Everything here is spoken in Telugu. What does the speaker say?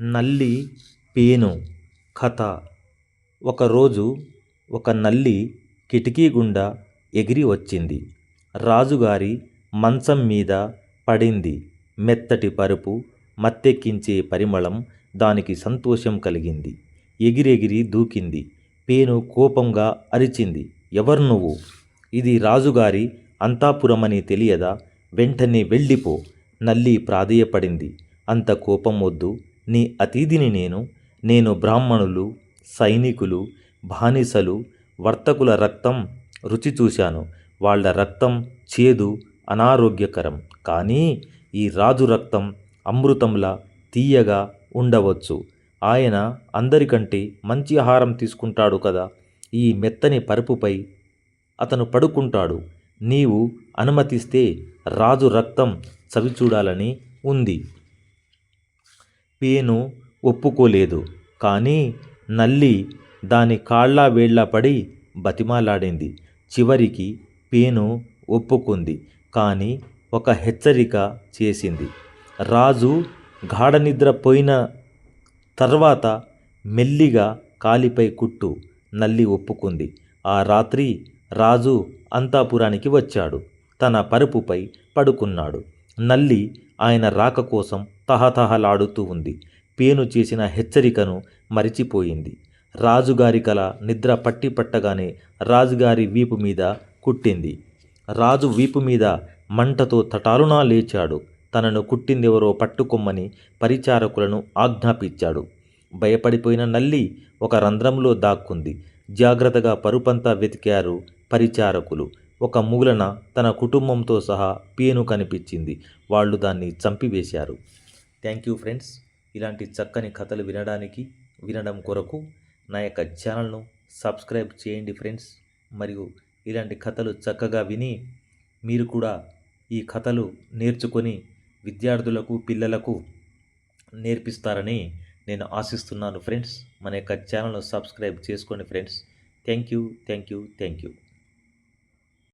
నల్లి పేను కథ. ఒకరోజు ఒక నల్లి కిటికీ గుండా ఎగిరి వచ్చింది. రాజుగారి మంచం మీద పడింది. మెత్తటి పరుపు మత్తెక్కించే పరిమళం దానికి సంతోషం కలిగింది. ఎగిరెగిరి దూకింది. పేను కోపంగా అరిచింది. ఎవరు నువ్వు? ఇది రాజుగారి అంతాపురమని తెలియదా? వెంటనే వెళ్ళిపో. నల్లి ప్రాధేయపడింది. అంత కోపం వద్దు. నీ అతిథిని నేను నేను బ్రాహ్మణులు సైనికులు బానిసలు వర్తకుల రక్తం రుచి చూశాను. వాళ్ళ రక్తం చేదు అనారోగ్యకరం. కానీ ఈ రాజు రక్తం అమృతంలా తీయగా ఉండవచ్చు. ఆయన అందరికంటే మంచి ఆహారం తీసుకుంటాడు కదా. ఈ మెత్తని పరుపుపై అతను పడుకుంటాడు. నీవు అనుమతిస్తే రాజు రక్తం చవిచూడాలని ఉంది. పేను ఒప్పుకోలేదు. కానీ నల్లి దాని కాళ్ళ వేళ్ళ పడి బతిమాలాడింది. చివరికి పేను ఒప్పుకుంది. కానీ ఒక హెచ్చరిక చేసింది. రాజు గాఢనిద్ర పోయిన తర్వాత మెల్లిగా కాలిపై కుట్టు నల్లి ఒప్పుకుంది. ఆ రాత్రి రాజు అంతాపురానికి వచ్చాడు. తన పరుపుపై పడుకున్నాడు. నల్లి ఆయన రాక కోసం తహతహలాడుతూ ఉంది. పేను చేసిన హెచ్చరికను మరిచిపోయింది. రాజుగారి కల నిద్ర పట్టి పట్టగానే రాజుగారి వీపు మీద కుట్టింది. రాజు వీపు మీద మంటతో తటాలునా లేచాడు. తనను కుట్టిందెవరో పట్టుకొమ్మని పరిచారకులను ఆజ్ఞాపించాడు. భయపడిపోయిన నల్లి ఒక రంధ్రంలో దాక్కుంది. జాగ్రత్తగా పరుపంతా వెతికారు పరిచారకులు. ఒక మూలన తన కుటుంబంతో సహా పేను కనిపించింది. వాళ్ళు దాన్ని చంపివేశారు. Thank you friends. ఇలాంటి చక్కని కథలు వినడానికి వినడం కొరకు నా యొక్క ఛానల్ను సబ్స్క్రైబ్ చేయండి ఫ్రెండ్స్. మరియు ఇలాంటి కథలు చక్కగా విని మీరు కూడా ఈ కథలు నేర్చుకొని విద్యార్థులకు పిల్లలకు నేర్పిస్తారని నేను ఆశిస్తున్నాను ఫ్రెండ్స్. మన యొక్క ఛానల్ను సబ్స్క్రైబ్ చేసుకోండి friends. Thank you thank you thank you.